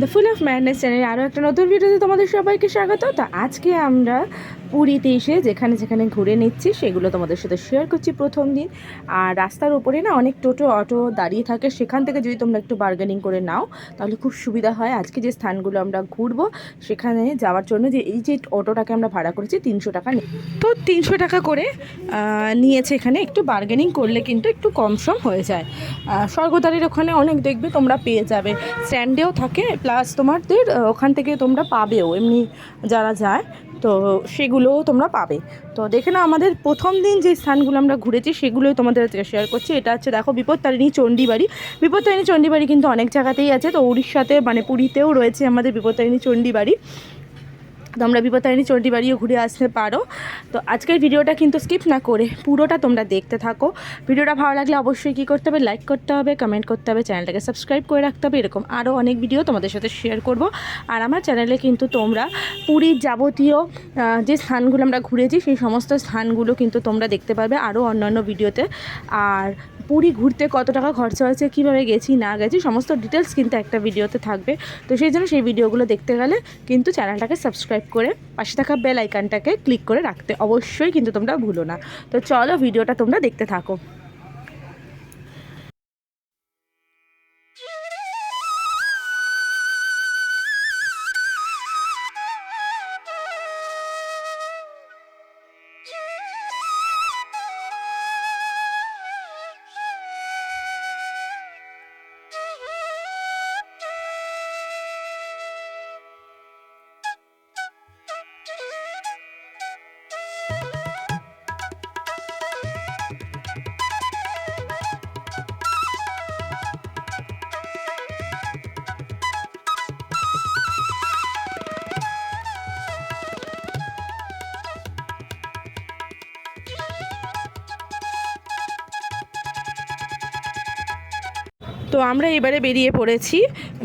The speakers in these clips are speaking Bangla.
দ্য ফুল অফ ম্যাডনেস চ্যানেলে আরও একটা নতুন ভিডিওতে তোমাদের সবাইকে স্বাগত। তো আজকে আমরা পুরীতে এসে যেখানে যেখানে ঘুরে নিচ্ছি, সেগুলো তোমাদের সাথে শেয়ার করছি প্রথম দিন। আর রাস্তার উপরে না অনেক টোটো, অটো দাঁড়িয়ে থাকে। সেখান থেকে যদি তোমরা একটু বার্গেনিং করে নাও, তাহলে খুব সুবিধা হয়। আজকে যে স্থানগুলো আমরা ঘুরবো, সেখানে যাওয়ার জন্য যে এই যে অটোটাকে আমরা ভাড়া করেছি, তিনশো টাকা তো তিনশো টাকা করে নিয়েছে এখানে। একটু বার্গেনিং করলে কিন্তু একটু কম সম হয়ে যায়। স্বর্গদ্বারের ওখানে অনেক দেখবে তোমরা পেয়ে যাবে। স্ট্যান্ডেও থাকে প্লাস তোমাদের ওখান থেকে তোমরা পাবেও। এমনি যারা যায় তো সেগুলোও তোমরা পাবে। তো দেখে নাও আমাদের প্রথম দিন যে স্থানগুলো আমরা ঘুরেছি, সেগুলোই তোমাদের আজকে শেয়ার করছি। এটা হচ্ছে দেখো বিপত্তারিণী চণ্ডীবাড়ি। বিপত্তারিণী চণ্ডীবাড়ি কিন্তু অনেক জায়গাতেই আছে। তো উড়িষ্যাতে মানে পুরীতেও রয়েছে আমাদের বিপত্তারিণী চণ্ডীবাড়ি। তোমরা বিপত্তারিণী চণ্ডীবাড়িও ঘুরে আসতে পারো। তো আজকের ভিডিওটা কিন্তু স্কিপ না করে পুরোটা তোমরা দেখতে থাকো। ভিডিওটা ভালো লাগলে অবশ্যই কী করতে হবে? লাইক করতে হবে কমেন্ট করতে হবে, চ্যানেলটাকে সাবস্ক্রাইব করে রাখতে হবে। এরকম আরও অনেক ভিডিও তোমাদের সাথে শেয়ার করব। আর আমার চ্যানেলে কিন্তু তোমরা পুরীর যাবতীয় যে স্থানগুলো আমরা ঘুরেছি, সেই সমস্ত স্থানগুলো কিন্তু তোমরা দেখতে পাবে আরও অন্যান্য ভিডিওতে আর পুরী ঘুরতে কত টাকা খরচা হয়েছে, কীভাবে গেছি, না গেছি, সমস্ত ডিটেলস কিন্তু একটা ভিডিওতে থাকবে। তো সেই জন্য সেই ভিডিওগুলো দেখতে গেলে কিন্তু চ্যানেলটাকে সাবস্ক্রাইব করে পাশে থাকা বেল আইকানটাকে ক্লিক করে রাখতে অবশ্যই কিন্তু তোমরা ভুলো না। তো চলো ভিডিওটা তোমরা দেখতে থাকো। তো আমরা এবারে বেরিয়ে পড়েছি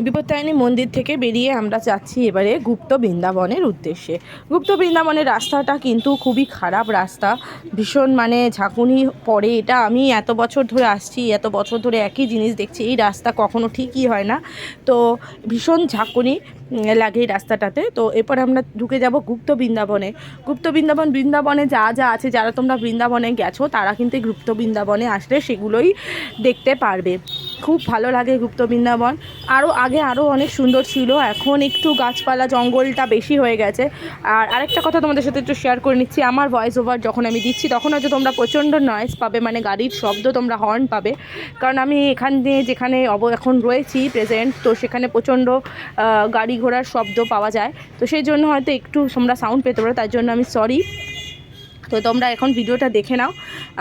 বিপত্তারিণী মন্দির থেকে বেরিয়ে আমরা যাচ্ছি এবারে গুপ্ত বৃন্দাবনের উদ্দেশ্যে। গুপ্ত বৃন্দাবনের রাস্তাটা কিন্তু খুবই খারাপ রাস্তা। ভীষণ মানে ঝাঁকুনি পড়ে। এটা আমি এত বছর ধরে আসছি, এত বছর ধরে একই জিনিস দেখছি, এই রাস্তা কখনো ঠিকই হয় না। তো ভীষণ ঝাঁকুনি লাগে এই রাস্তাটাতে। তো এরপর আমরা ঢুকে যাব গুপ্ত বৃন্দাবনে। গুপ্ত বৃন্দাবন, বৃন্দাবনে যা যা আছে, যারা তোমরা বৃন্দাবনে গেছো, তারা কিন্তু গুপ্ত বৃন্দাবনে আসলে সেগুলোই দেখতে পারবে। খুব ভালো লাগে গুপ্ত বৃন্দাবন। আরও আগে আরও অনেক সুন্দর ছিল, এখন একটু গাছপালা, জঙ্গলটা বেশি হয়ে গেছে। আর আরেকটা কথা তোমাদের সাথে একটু শেয়ার করে নিচ্ছি, আমার ভয়েস ওভার যখন আমি দিচ্ছি, তখন হয়তো তোমরা প্রচণ্ড নয়েজ পাবে মানে গাড়ির শব্দ তোমরা হর্ন পাবে। কারণ আমি এখান দিয়ে যেখানে অব, এখন রয়েছি প্রেজেন্ট তো সেখানে প্রচণ্ড গাড়ি ঘোড়ার শব্দ পাওয়া যায়। তো সেই জন্য হয়তো একটু তোমরা সাউন্ড পেতে পারো, তার জন্য আমি সরি তো তোমরা এখন ভিডিওটা দেখে নাও।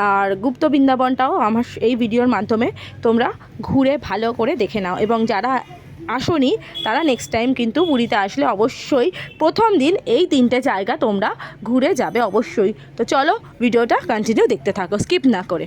আর গুপ্ত বৃন্দাবনটাও আমার এই ভিডিওর মাধ্যমে তোমরা ঘুরে ভালো করে দেখে নাও। এবং যারা আসনি, তারা নেক্সট টাইম কিন্তু পুরীতে আসলে অবশ্যই প্রথম দিন এই তিনটে জায়গা তোমরা ঘুরে যাবে অবশ্যই। তো চলো ভিডিওটা কন্টিনিউ দেখতে থাকো। স্কিপ না করে।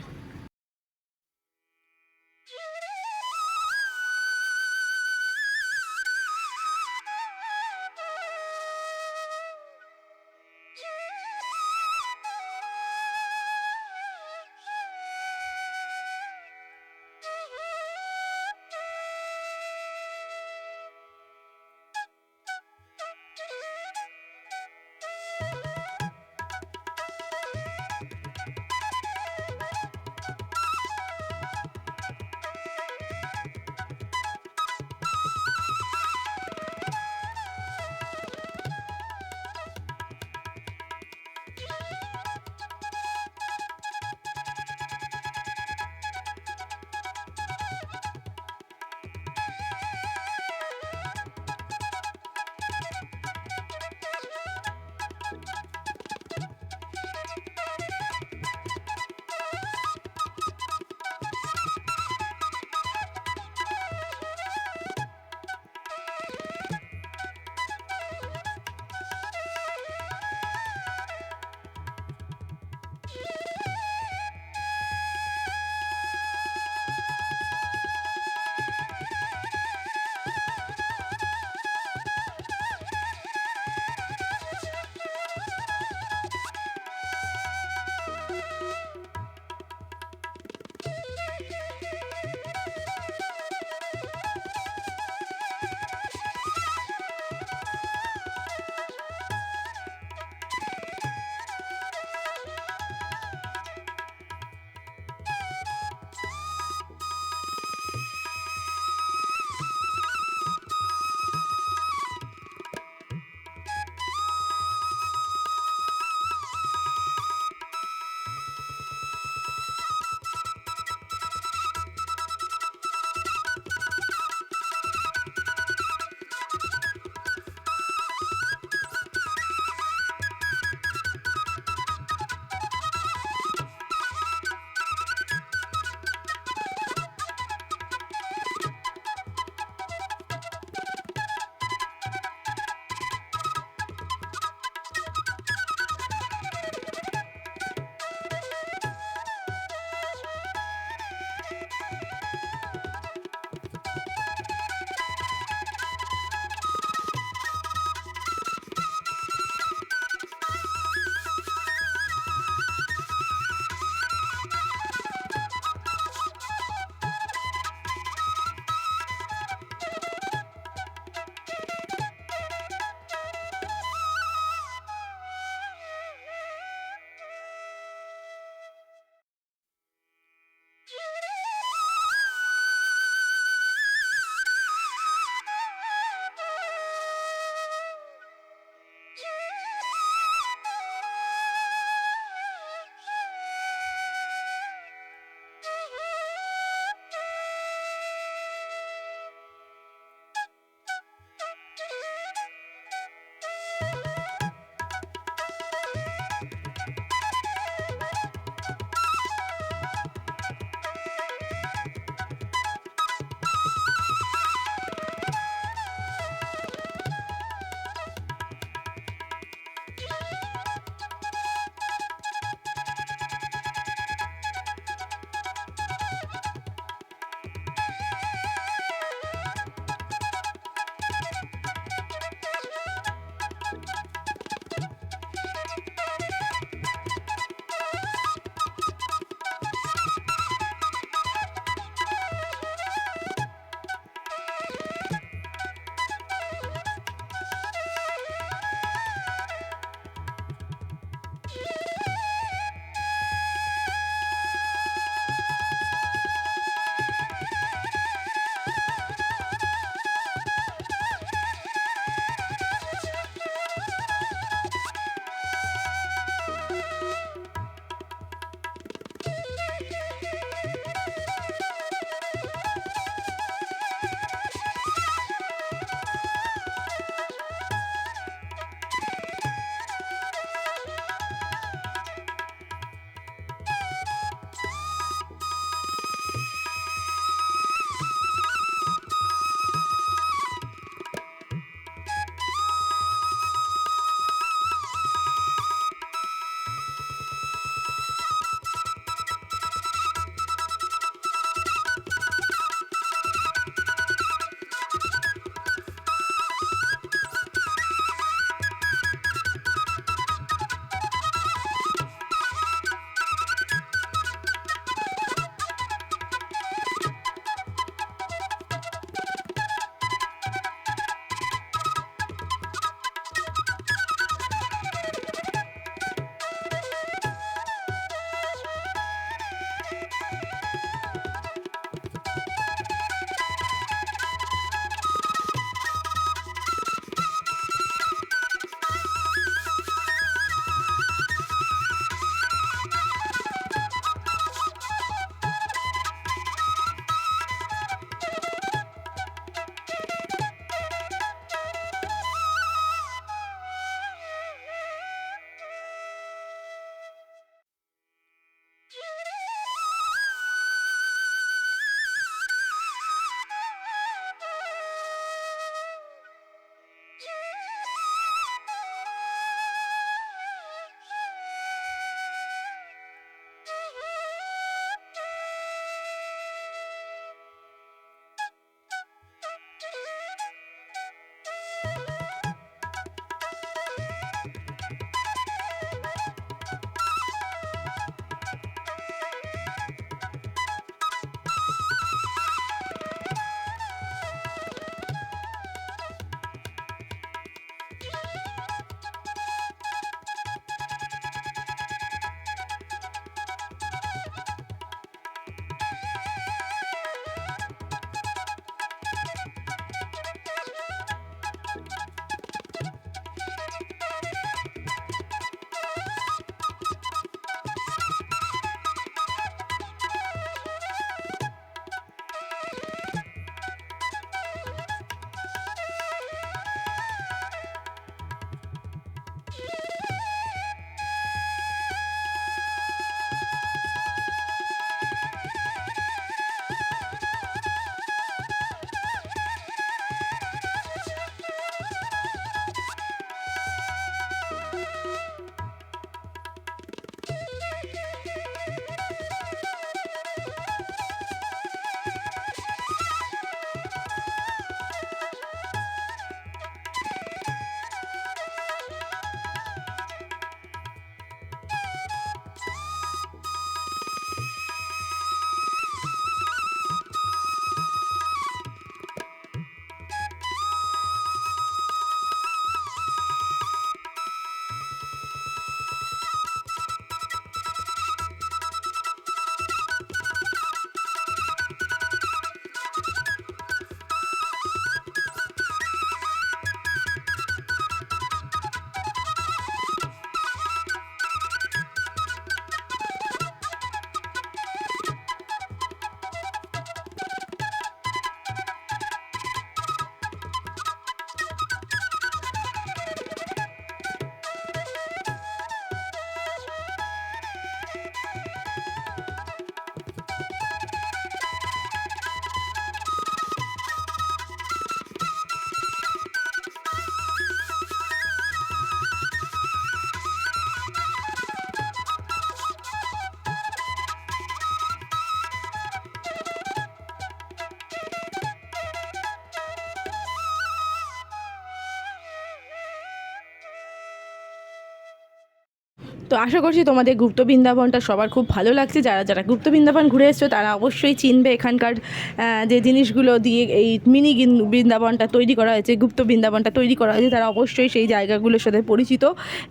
তো আশা করছি তোমাদের গুপ্ত বৃন্দাবনটা সবার খুব ভালো লাগছে। যারা যারা গুপ্ত বৃন্দাবন ঘুরে এসছো, তারা অবশ্যই চিনবে এখানকার যে জিনিসগুলো দিয়ে এই মিনি বৃন্দাবনটা তৈরি করা হয়েছে, গুপ্ত বৃন্দাবনটা তৈরি করা হয়েছে, তারা অবশ্যই সেই জায়গাগুলোর সাথে পরিচিত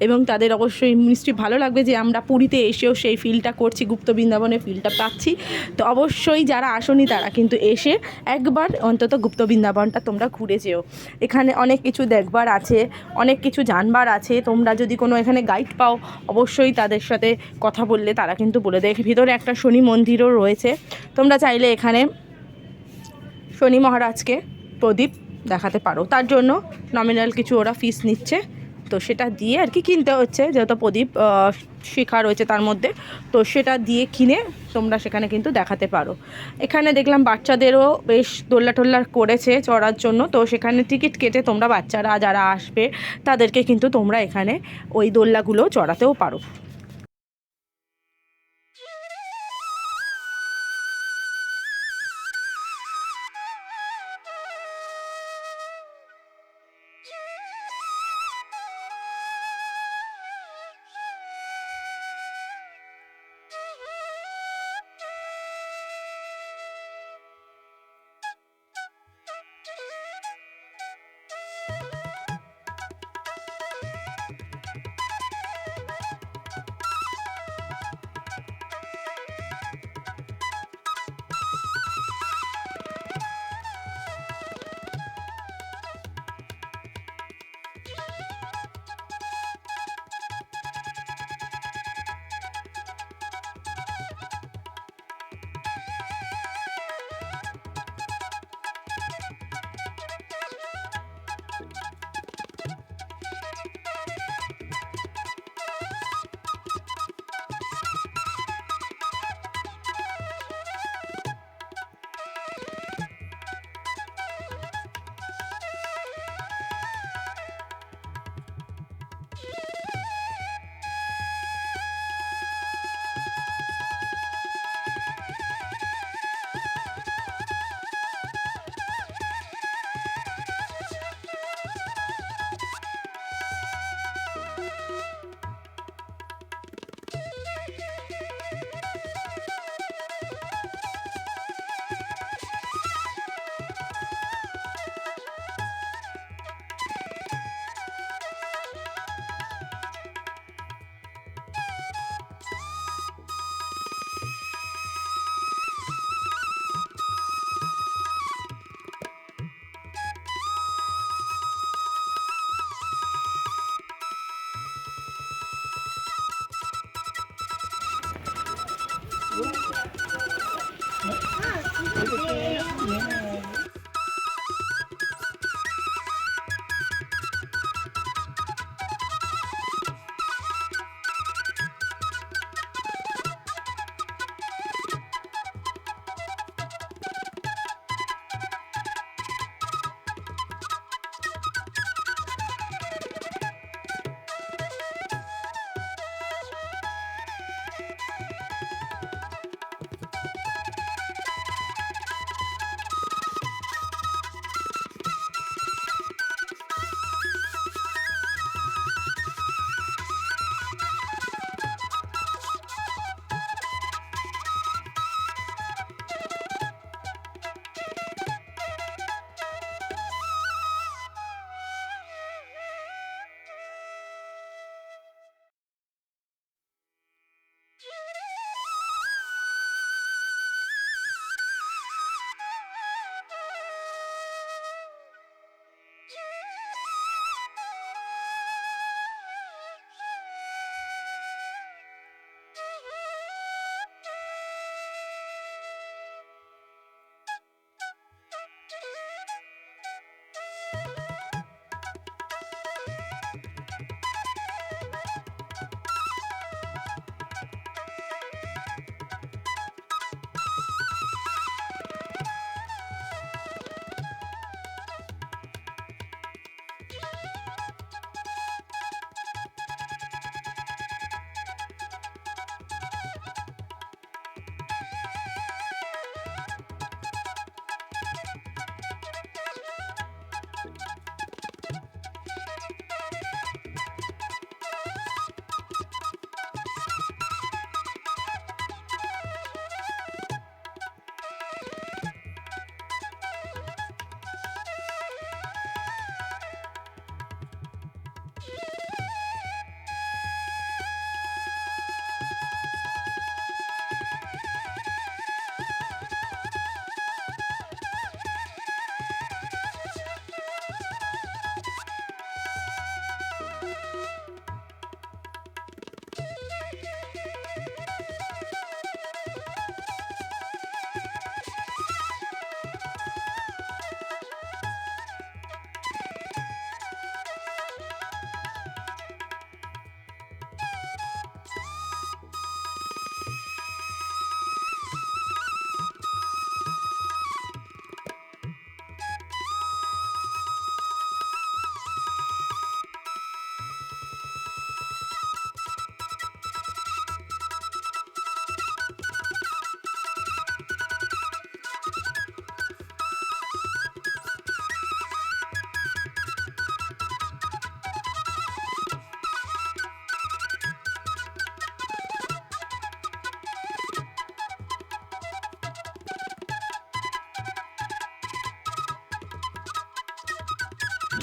এবং তাদের অবশ্যই নিশ্চয়ই ভালো লাগবে যে আমরা পুরীতে এসেও সেই ফিলটা করছি, গুপ্ত বৃন্দাবনের ফিলটা পাচ্ছি। তো অবশ্যই যারা আসনি, তারা কিন্তু এসে একবার অন্তত গুপ্ত বৃন্দাবনটা তোমরা ঘুরে যেও। এখানে অনেক কিছু দেখবার আছে, অনেক কিছু জানবার আছে। তোমরা যদি কোনো এখানে গাইড পাও, অবশ্যই তাদের সাথে কথা বললে তারা কিন্তু বলে দেয়। ভিতরে একটা শনি মন্দিরও রয়েছে। তোমরা চাইলে এখানে শনি মহারাজকে প্রদীপ দেখাতে পারো। তার জন্য নমিনাল কিছু ওরা ফিস নিচ্ছে। তো সেটা দিয়ে আর কি কিনতে হচ্ছে, যেহেতু প্রদীপ শেখা রয়েছে তার মধ্যে, তো সেটা দিয়ে কিনে তোমরা সেখানে কিন্তু দেখাতে পারো। এখানে দেখলাম বাচ্চাদেরও বেশ দোল্লা টোল্লা করেছে চড়ার জন্য, তো সেখানে টিকিট কেটে তোমরা বাচ্চারা যারা আসবে, তাদেরকে কিন্তু তোমরা এখানে ওই দোল্লাগুলো চড়াতেও পারো।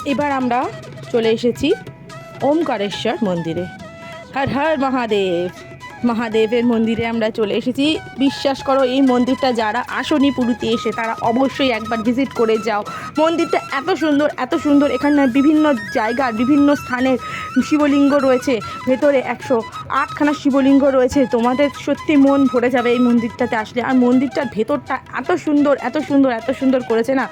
এবার আমরা চলে এসেছি ওমকারেশ্বর মন্দিরে। হর হর মহাদেব। মহাদেবের মন্দিরে আমরা চলে এসেছি। বিশ্বাস করো, এই মন্দিরটা যারা আসনি পুরীতে এসে, তারা অবশ্যই একবার ভিজিট করে যাও। মন্দিরটা এত সুন্দর এত সুন্দর। এখানে বিভিন্ন জায়গার, বিভিন্ন স্থানের শিবলিঙ্গ রয়েছে। ভেতরে একশো আটখানা শিবলিঙ্গ রয়েছে। তোমাদের সত্যি মন ভরে যাবে এই মন্দিরটাতে আসলে। আর মন্দিরটার ভেতরটা এত সুন্দর এত সুন্দর এত সুন্দর করেছে না?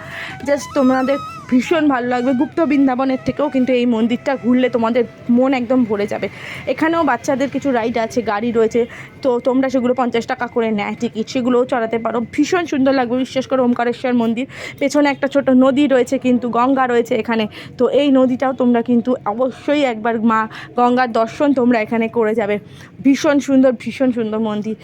জাস্ট তোমাদের ভীষণ ভালো লাগবে। গুপ্ত বৃন্দাবনের থেকেও কিন্তু এই মন্দিরটা ঘুরলে তোমাদের মন একদম ভরে যাবে। এখানেও বাচ্চাদের কিছু রাইড আছে, গাড়ি রয়েছে। তো তোমরা সেগুলো পঞ্চাশ টাকা করে নেয় টিকিট সেগুলোও চড়াতে পারো। ভীষণ সুন্দর লাগবে, বিশ্বাস করো ওমকারেশ্বর মন্দির। পেছনে একটা ছোট নদী রয়েছে কিন্তু গঙ্গা রয়েছে এখানে। তো এই নদীটাও তোমরা কিন্তু অবশ্যই একবার মা গঙ্গার দর্শন তোমরা এখানে করে যাবে। ভীষণ সুন্দর ভীষণ সুন্দর মন্দির।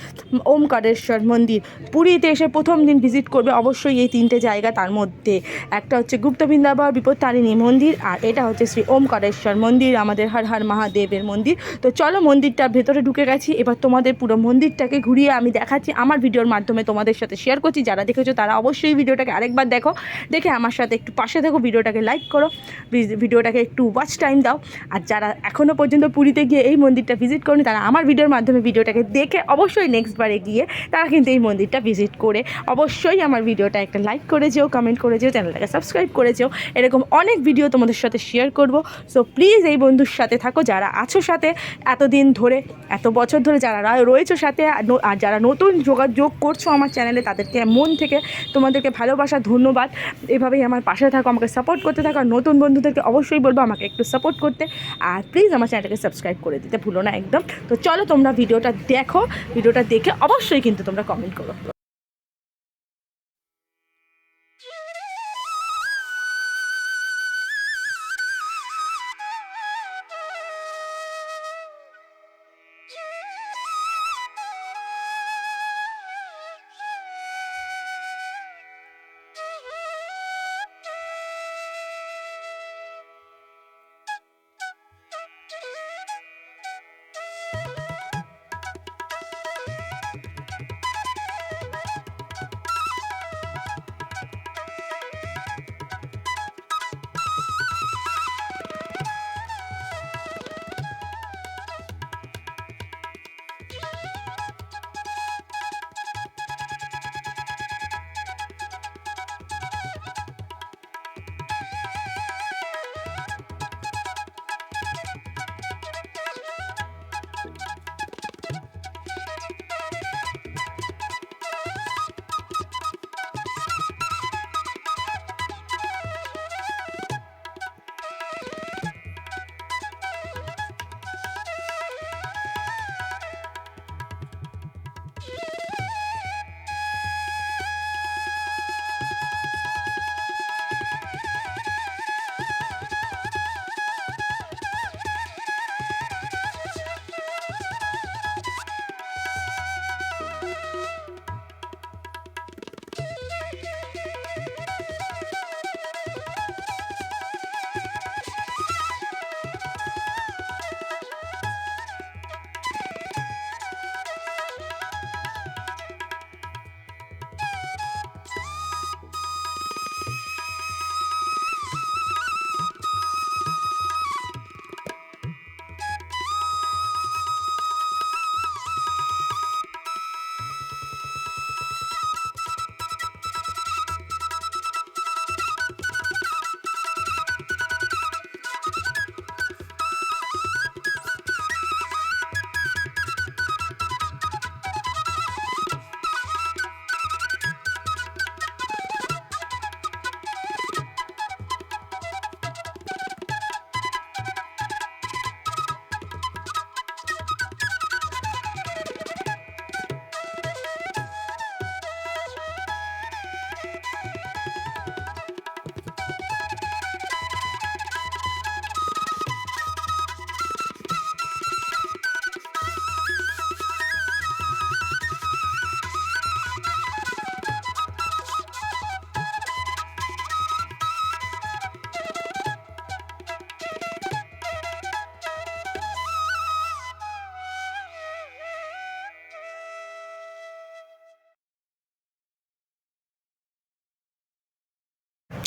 ওমকারেশ্বর মন্দির। পুরীতে এসে প্রথম দিন ভিজিট করবে অবশ্যই এই তিনটে জায়গা তার মধ্যে। একটা হচ্ছে গুপ্ত বৃন্দাবন বিপত্তারিণী মন্দির, আর এটা হচ্ছে শ্রী ওমকারেশ্বর মন্দির, আমাদের হর হর মহাদেবের মন্দির। তো চলো মন্দিরটার ভেতরে ঢুকে গেছি, এবার তোমাদের পুরো মন্দিরটাকে ঘুরিয়ে আমি দেখাচ্ছি। আমার ভিডিওর মাধ্যমে তোমাদের সাথে শেয়ার করছি, যারা দেখেছ তারা অবশ্যই ভিডিওটাকে আরেকবার দেখো। দেখে আমার সাথে একটু পাশে থাকো, ভিডিওটাকে লাইক করো। ভিডিওটাকে একটু ওয়াচ টাইম দাও। আর যারা এখনও পর্যন্ত পুরীতে গিয়ে এই মন্দিরটা ভিজিট করনি, তারা আমার ভিডিওর মাধ্যমে ভিডিওটাকে দেখে অবশ্যই নেক্সট বারে গিয়ে তারা কিন্তু এই মন্দিরটা ভিজিট করে অবশ্যই আমার ভিডিওটা একটা লাইক করে যেও কমেন্ট করে যেও চ্যানেলটাকে সাবস্ক্রাইব করে যেও। এরকম অনেক ভিডিও তোমাদের সাথে শেয়ার করব। সো প্লিজ এই বন্ধুর সাথে থাকো, যারা আছো সাথে। এতদিন ধরে, এত বছর ধরে যারা রয়েছো সাথে, আর আর যারা নতুন যোগাযোগ করছ আমার চ্যানেলে তাদেরকে মন থেকে তোমাদেরকে ভালোবাসা, ধন্যবাদ। এভাবেই আমার পাশে থাকো, আমাকে সাপোর্ট করতে থাকো। আর নতুন বন্ধুদেরকে অবশ্যই বলব, আমাকে একটু সাপোর্ট করতে। আর প্লিজ আমার চ্যানেলটাকে সাবস্ক্রাইব করে দিতে ভুলো না একদম। তো চলো তোমরা ভিডিওটা দেখো। ভিডিওটা দেখে অবশ্যই কিন্তু তোমরা কমেন্ট করো।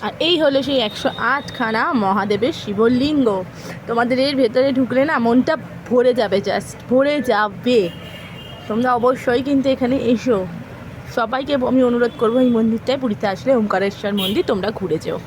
আর এই হলো সেই একশো আটখানা মহাদেবের শিবলিঙ্গ। তোমাদের এর ভেতরে ঢুকলে না মনটা ভরে যাবে জাস্ট ভরে যাবে। তোমরা অবশ্যই কিন্তু এখানে এসো। সবাইকে আমি অনুরোধ করব এই মন্দিরটায় পুরীতে আসলে ওমকারেশ্বর মন্দির তোমরা ঘুরে যেও।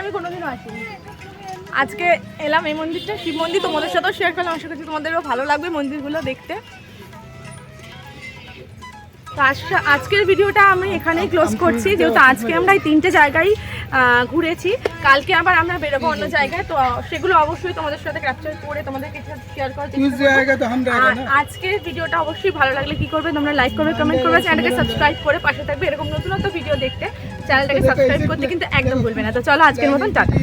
আমি কোনোদিনও আসিনি। আজকে এলাম এই মন্দিরটা। শিব মন্দির তোমাদের সাথেও শেয়ার করলাম আশা করছি তোমাদেরও ভালো লাগবে মন্দিরগুলো দেখতে। তো আজকের ভিডিওটা আমি এখানেই ক্লোজ করছি যেহেতু আজকে আমরা এই তিনটে জায়গায় ঘুরেছি। কালকে আবার আমরা বেরোবো অন্য জায়গায় তো সেগুলো অবশ্যই তোমাদের সাথে ক্যাপচার করে তোমাদের শেয়ার আজকের ভিডিওটা অবশ্যই ভালো লাগলে কি করবে তোমরা লাইক করবে কমেন্ট করবে চ্যানেলকে সাবস্ক্রাইব করে পাশে থাকবে এরকম নতুন নতুন ভিডিও দেখতে। চ্যানেলটাকে সাবস্ক্রাইব করতে কিন্তু একদম ভুলবে না তো চলো আজকের মতন টাটা